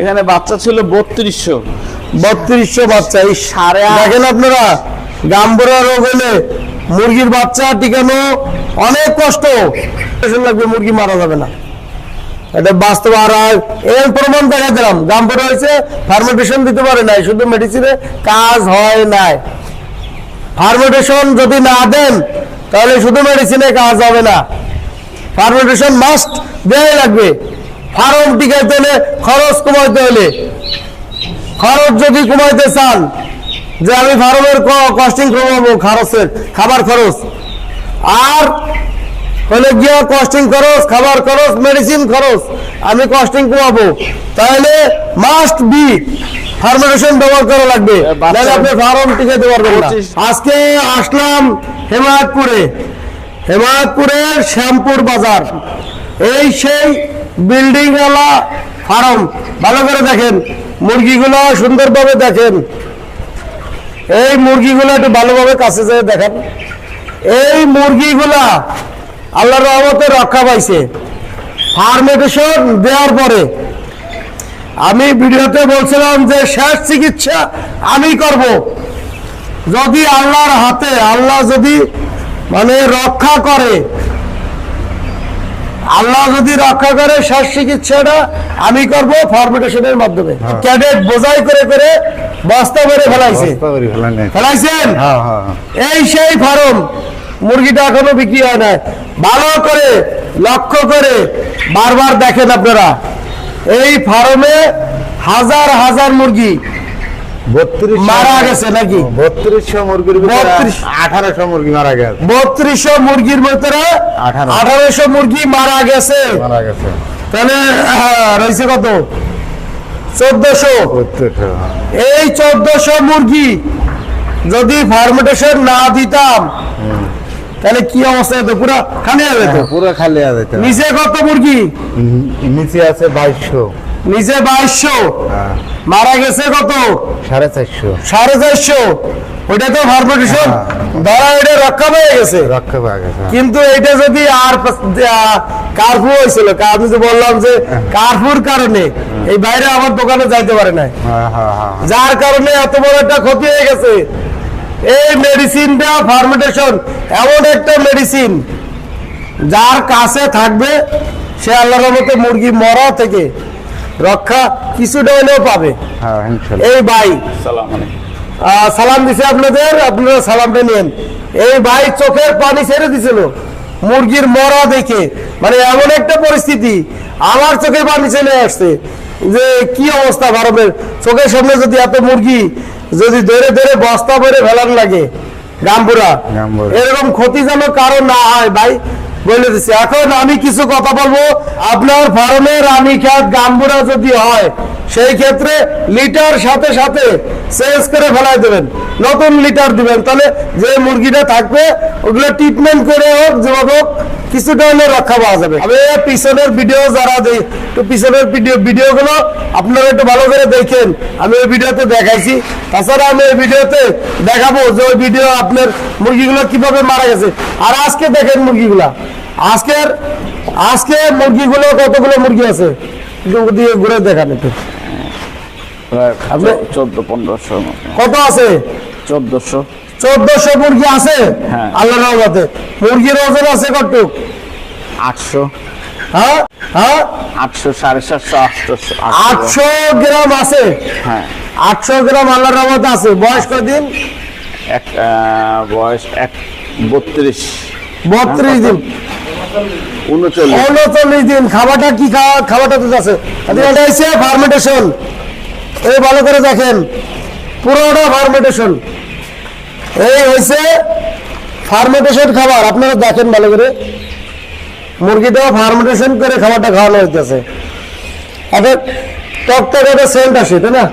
এখানে বাচ্চা ছিল বত্রিশশো। বত্রিশশো বাচ্চা। এই সাড়ে দেখেন আপনারা গাম্বরা রোগ হলে মুরগির বাচ্চা টিকানো অনেক কষ্ট। লাগবে মুরগি মারা যাবে না। এটা বাস্তব আর এর প্রমাণ দেখা দিলাম গাম্বরা হয়েছে ফার্মেন্টেশন দিতে পারে নাই শুধু মেডিসিনে কাজ হয় নাই। ফার্মেন্টেশন যদি না দেন তাহলে শুধু মেডিসিনে কাজ হবে না। ফার্মেন্টেশন মাস্ট দেওয়াই লাগবে। ফার্ম টিকাইতে হলে খরচ কমাইতে হলে খরচ যদি কমাইতে চান যে আমি ফার্মের কস্টিং কমাবো খরচের খাবার খরচ। আর হলে গিয়ে কস্টিং খরচ খাবার খরচ মেডিসিন খরচ আমি কস্টিং কমাবো। তাহলে মাস্ট বি ফার্মেশন ব্যবহার করা লাগবে। আপনি ফার্ম টিকাতে পারবেন না। পঁচিশ- আজকে আসলাম হেমায়তপুরে। হেমায়তপুরের শ্যামপুর বাজার। এই সেই বিল্ডিং ওয়ালা ফার্ম ভালো করে দেখেন, মুরগিগুলো সুন্দরভাবে দেখেন। এই মুরগিগুলো একটু ভালোভাবে কাছে যেয়ে দেখেন। এই মুরগিগুলা আল্লাহর রহমতে রক্ষা পাইছে। ফার্মেটেশন দেওয়ার পরে আমি ভিডিওতে বলছিলাম যে শেষ চিকিৎসা আমি করব। যদি আল্লাহর হাতে, আল্লাহ যদি মানে রক্ষা করে আল্লাহ যদি রক্ষা করে শেষ চিকিৎসাটা আমি করব ফার্মেটেশনের মাধ্যমে। ক্যাডেট বোঝাই করে করে বস্তা ফেলাইছে। করে ফেলা নেই। ফেলাইছেন? হ্যাঁ হ্যাঁ এই সেই ফার্ম মুরগিটা এখনও বিক্রি হয় না ভালো করে লক্ষ্য করে বারবার দেখেন আপনারা। এই ফার্মে হাজার হাজার মুরগি মারা গেছে নাকি? বত্রিশশো মুরগির আঠারোশো মুরগি মারা গেছে। বত্রিশশো মুরগির ভিতরে আঠারো। আঠারোশো মুরগি মারা গেছে। মারা গেছে। তাহলে আহ, রয়েছে কত? চোদ্দশো। এই চোদ্দশো মুরগি যদি ফার্মেটেশন না দিতাম তাহলে কি অবস্থা হতো? পুরো খালি হবে তো পুরো খালি তো। নিচে কত মুরগি? নিচে আছে বাইশশো। নিচে বাইশশো। হ্যাঁ, মারা গেছে কত? সাড়ে চারশো। সাড়ে চারশো। ওইটা তো ফার্মেটেশন হ্যাঁ। ধরা এটা রক্ষা পেয়ে গেছে? রক্ষা পাওয়া গেছে কিন্তু এটা যদি আর কারফু হয়েছিল আমি যে বললাম যে কারফুর কারণে এই বাইরে আমার দোকানে যাইতে পারে না হ্যাঁ হ্যাঁ হ্যাঁ যার কারণে এত বড় একটা ক্ষতি হয়ে গেছে। এই মেডিসিনটা ফার্মেন্টেশন এমন একটা মেডিসিন যার কাছে থাকবে সে আল্লাহর মতো মুরগি মরা থেকে রক্ষা কিছুটা হলেও পাবে। হ্যাঁ এই ভাই সালাম আলাইকুম। সালাম দিছে আপনাদের আপনারা সালামটা নেন এই ভাই চোখের পানি ছেড়ে দিছিল। মুরগির মরা দেখে। মানে এমন একটা পরিস্থিতি আমার চোখে পানি চলে আসছে। যে কি অবস্থা ভারতের? চোখের সামনে যদি এত মুরগি যদি ধরে ধরে বস্তা ভরে ফেলার লাগে গাম্বুরা। এরকম ক্ষতি যেন কারও না হয় ভাই। বলে দিচ্ছি এখন আমি কিছু কথা বলব। আপনার ফার্মে আমি খ্যাত গাম্বুরা যদি হয়, সেই ক্ষেত্রে লিটার সাথে সাথে চেঞ্জ করে ফেলাই দেবেন। নতুন লিটার দিবেন। তাহলে যে মুরগিটা থাকবে, ওগুলো ট্রিটমেন্ট করে হোক, যেভাবে হোক কিছুটা হলে রক্ষা পাওয়া যাবে। আমি পিছনের ভিডিও যারা তো পিছনের ভিডিও ভিডিওগুলো আপনারা একটু ভালো করে দেখেন। আমি ওই ভিডিওতে দেখাইছি। তাছাড়া আমি এই ভিডিওতে দেখাবো যে ওই ভিডিও আপনার মুরগিগুলো কীভাবে মারা গেছে। আর আজকে দেখেন মুরগিগুলা। আজকের আজকে মুরগিগুলো কতগুলো মুরগি আছে? দিয়ে ঘুরে দেখান একটু। চোদ্দ পনেরোশো কত আছে? চোদ্দশো। চোদ্দশো মুরগি আছে? হ্যাঁ। আল্লাহ রহমতে। মুরগির ওজন আছে কতটুক? আটশো। হ্যাঁ? হ্যাঁ? আটশো সাড়ে সাতশো আটশো আটশো। গ্রাম আছে? হ্যাঁ। আটশো গ্রাম আল্লাহ রহমতে আছে। বয়স কদিন এক বয়স এক বত্রিশ। বত্রিশ দিন। উনচল্লিশ। দিন। খাবারটা কি খাওয়া খাবারটা তো আছে। এটা হচ্ছে ফার্মেন্টেশন এই ভালো করে দেখেন। পুরোটা ফার্মেন্টেশন এই হয়েছে ফার্মেন্টেশন খাবার। আপনারা দেখেন ভালো করে। মুরগিটা ফার্মেন্টেশন করে খাবারটা খাওয়ানো হইতেছে। টকটকে একটা সেন্ট আসে তাই না?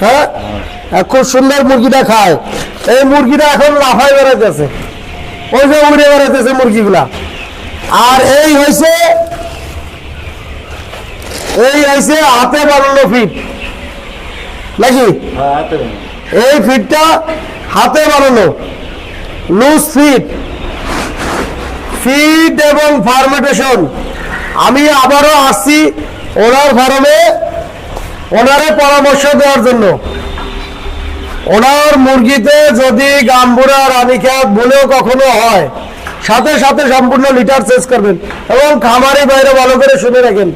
হ্যাঁ খুব সুন্দর মুরগিটা খায়। এই মুরগিটা এখন লাফাই বেড়াইতেছে। ওই যে উড়ে বেড়াইতেছে মুরগিগুলা। আর এই হয়েছে এই হয়েছে হাতে বানানো ফিট নাকি? এই ফিটটা হাতে বানানো। লুজ ফিট ফিট এবং ফার্মেটেশন আমি আবারও আসছি ওনার ফার্মে, ওনারে পরামর্শ দেওয়ার জন্য। ওনার মুরগিতে যদি গাম্বুরা রানীক্ষেত বলেও কখনো হয়, সাথে সাথে সম্পূর্ণ লিটার চেস করবেন এবং খামারি বাইরে ভালো করে শুনে রাখেন।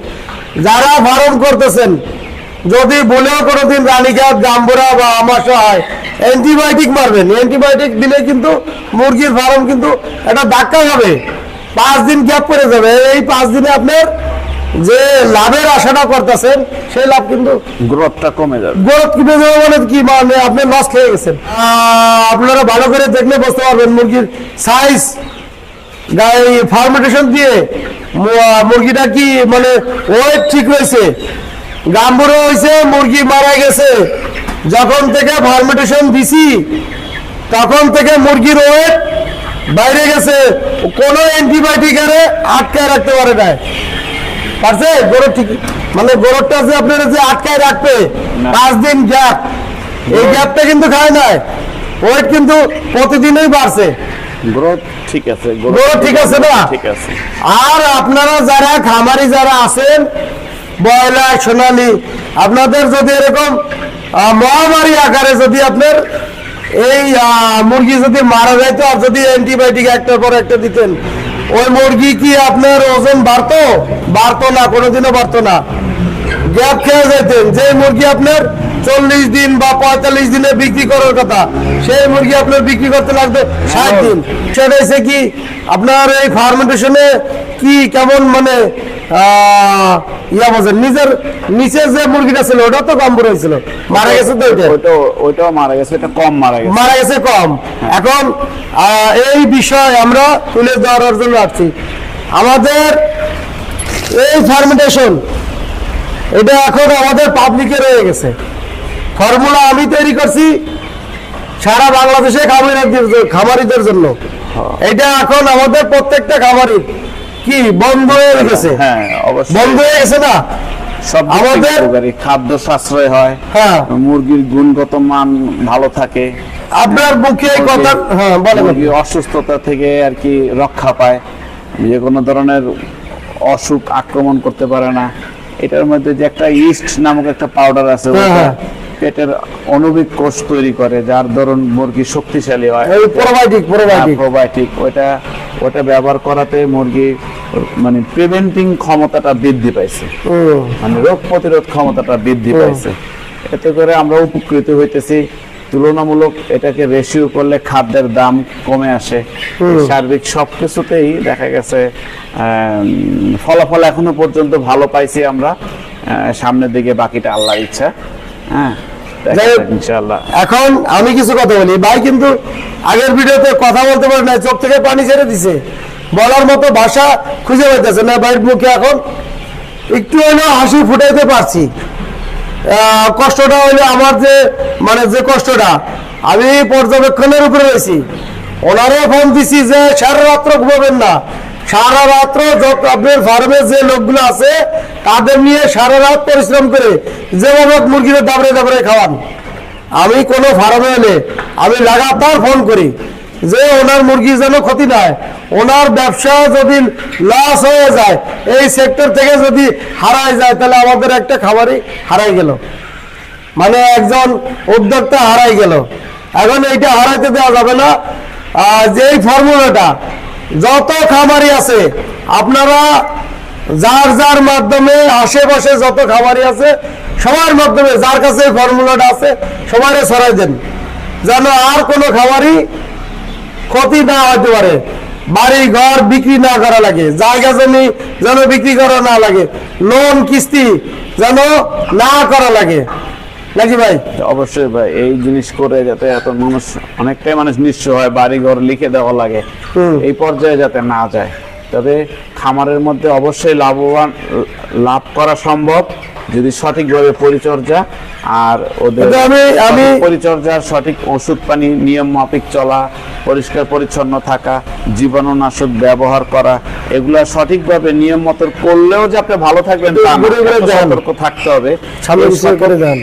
যারা ফার্ম করতেছেন যদি বলেও কোনোদিন রানীক্ষেত গাম্বুরা বা আমাশা হয় অ্যান্টিবায়োটিক মারবেন অ্যান্টিবায়োটিক দিলে কিন্তু মুরগির ফার্ম কিন্তু একটা ধাক্কা হবে পাঁচ দিন গ্যাপ করে যাবে। এই পাঁচ দিনে আপনার যে লাভের আশাটা করতেছেন সেই লাভ কিন্তু গ্রোথটা কমে যাবে। গ্রোথ কিনে দেবো মানে কি? মানে আপনি লস খেয়ে গেছেন। আপনারা ভালো করে দেখলে বুঝতে পারবেন মুরগির সাইজ ফার্মেন্টেশন দিয়ে মুরগিটা কি মানে ওয়েট ঠিক রয়েছে? গাম্বুরো হয়েছে মুরগি মারা গেছে। যখন থেকে ফার্মেন্টেশন দিছি তখন থেকে মুরগির ওয়েট বাইরে গেছে। কোনো অ্যান্টিবায়োটিক আরে আটকায় রাখতে পারে না পারছে? গরু ঠিক মানে গরুটা যে আপনার যে আটকায় রাখবে। পাঁচ দিন গ্যাপ এই গ্যাপটা কিন্তু খায় নাই। ওয়েট কিন্তু প্রতিদিনই বাড়ছে। ঠিক আছে ঠিক আছে না? ঠিক আছে। আর আপনারা যারা খামারি যারা আছেন ব্রয়লার সোনালি আপনাদের যদি এরকম মহামারী আকারে যদি আপনার এই মুরগি যদি মারা যাইতো আর যদি অ্যান্টিবায়োটিক একটার পর একটা দিতেন ওই মুরগি কি আপনার ওজন বাড়তো? বাড়তো না কোনোদিনও বাড়তো না। গ্যাপ খেয়ে যেতেন। যে মুরগি আপনার চল্লিশ দিন বা পঁয়তাল্লিশ দিনে বিক্রি করার কথা সেই মুরগি আপনার বিক্রি করতে লাগবে ষাট দিন। সেটা হচ্ছে কি আপনার এই ফার্মেন্টেশনে কি কেমন মানে ইয়া বলছেন নিজের নিচে যে মুরগিটা ছিল ওটা তো কম মারা গেছে তো ওইটা? ওইটাও মারা গেছে এটা কম মারা গেছে। মারা গেছে কম। এখন এই বিষয় আমরা তুলে ধরার জন্য আসছি। আমাদের এই ফার্মেন্টেশন এটা এখন আমাদের পাবলিকে রয়ে গেছে। ফর্মুলা আমি তৈরি করছি সারা বাংলাদেশে খামারিদের জন্য। এটা এখন আমাদের প্রত্যেকটা খামারির কি বন্ধ হয়ে গেছে? হ্যাঁ অবশ্যই। বন্ধ হয়ে গেছে না? আমাদের- খাদ্য সাশ্রয় হয়। হ্যাঁ। মুরগির গুণগত মান ভালো থাকে। আপনার মুখে এই কথা হ্যাঁ বলেন। অসুস্থতা থেকে আর কি রক্ষা পায়। যে কোনো ধরনের অসুখ আক্রমণ করতে পারে না। এটার মধ্যে যে একটা ইস্ট নামক একটা পাউডার আছে হ্যাঁ, হ্যাঁ। পেটের অণুবিক কোষ তৈরি করে যার ধরুন মুরগি শক্তিশালী হয়। প্রোবায়োটিক প্রোবায়োটিক প্রোবায়োটিক ওটা ওটা ব্যবহার করাতে মুরগি মানে প্রিভেন্টিং ক্ষমতাটা বৃদ্ধি পাইছে। মানে রোগ প্রতিরোধ ক্ষমতাটা বৃদ্ধি পাইছে। এতে করে আমরা উপকৃত হইতেছি। তুলনামূলক এটাকে রেশিও করলে খাদ্যের দাম কমে আসে। সার্বিক সবকিছুতেই দেখা গেছে ফলাফল এখনও পর্যন্ত ভালো পাইছি আমরা। সামনের দিকে বাকিটা আল্লাহর ইচ্ছা। হ্যাঁ এখন আমি কিছু কথা বলি। ভাই কিন্তু আগের ভিডিওতে কথা বলতে পারে না চোখ থেকে পানি ছেড়ে দিছে। বলার মতো ভাষা খুঁজে পাইতেছে না ভাইয়ের মুখে এখন। একটু হলেও হাসি ফুটাইতে পারছি। কষ্টটা হইল আমার যে মানে যে কষ্টটা, আমি পর্যবেক্ষণের উপরে রয়েছি। ওনারে ফোন দিছি যে, সারা রাত্র ঘুমাবেন না। সারা রাত্র আপনার ফার্মে যে লোকগুলো আছে, তাদের নিয়ে সারা রাত পরিশ্রম করে যেভাবে মুরগিদের দাবড়ে দাবড়ে খাওয়ান। আমি কোনো ফার্মে এলে আমি লাগাতার ফোন করি। যে ওনার মুরগি যেন ক্ষতি নাই, ওনার ব্যবসা যদি লস হয়ে যায়, এই সেক্টর থেকে যদি হারায় যায়, তাহলে আমাদের একটা খাবারই হারাই গেল। মানে একজন উদ্যোক্তা হারাই গেল। এখন এইটা হারাইতে দেওয়া যাবে না। যে ফর্মুলাটা, যত খামারি আছে, আপনারা যার যার মাধ্যমে, আশেপাশে যত খামারি আছে, সবার মাধ্যমে, যার কাছে ফর্মুলাটা আছে, সবারে ছড়াই দেন। যেন আর কোনো খামারি ক্ষতি না হতে পারে। বাড়ি ঘর বিক্রি না করা লাগে জায়গা জমি যেন বিক্রি করা না লাগে লোন কিস্তি যেন না করা লাগে। নাকি ভাই? অবশ্যই ভাই এই জিনিস করে যাতে এত মানুষ অনেকটাই মানুষ নিঃস্ব হয় বাড়ি ঘর লিখে দেওয়া লাগে এই পর্যায়ে যাতে না যায়। তবে খামারের মধ্যে অবশ্যই লাভবান লাভ করা সম্ভব। যদি সঠিকভাবে পরিচর্যা আর ওদের আমি- আমি- পরিচর্যা সঠিক ওষুধ পানি নিয়ম মাফিক চলা পরিষ্কার পরিচ্ছন্ন থাকা জীবাণুনাশক ব্যবহার করা এগুলা সঠিকভাবে নিয়ম মতো করলেও যে আপনি ভালো থাকবেন। সতর্ক থাকতে হবে।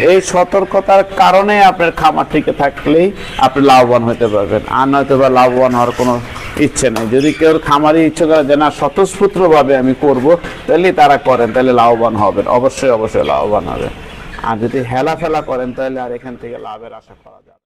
এই সতর্কতার কারণে আপনার খামার টিকে থাকলেই আপনি লাভবান হতে পারবেন। আর নয়তো বা লাভবান হওয়ার কোনো ইচ্ছে নেই। যদি কেউ খামারি ইচ্ছে করে যে না স্বতঃস্ফূর্ত ভাবে আমি করব তাহলে তারা করেন তাহলে লাভবান হবেন। অবশ্যই অবশ্যই। লাভবান হবে আর যদি হেলা ফেলা করেন, তাহলে আর এখান থেকে লাভের আশা করা যাবে।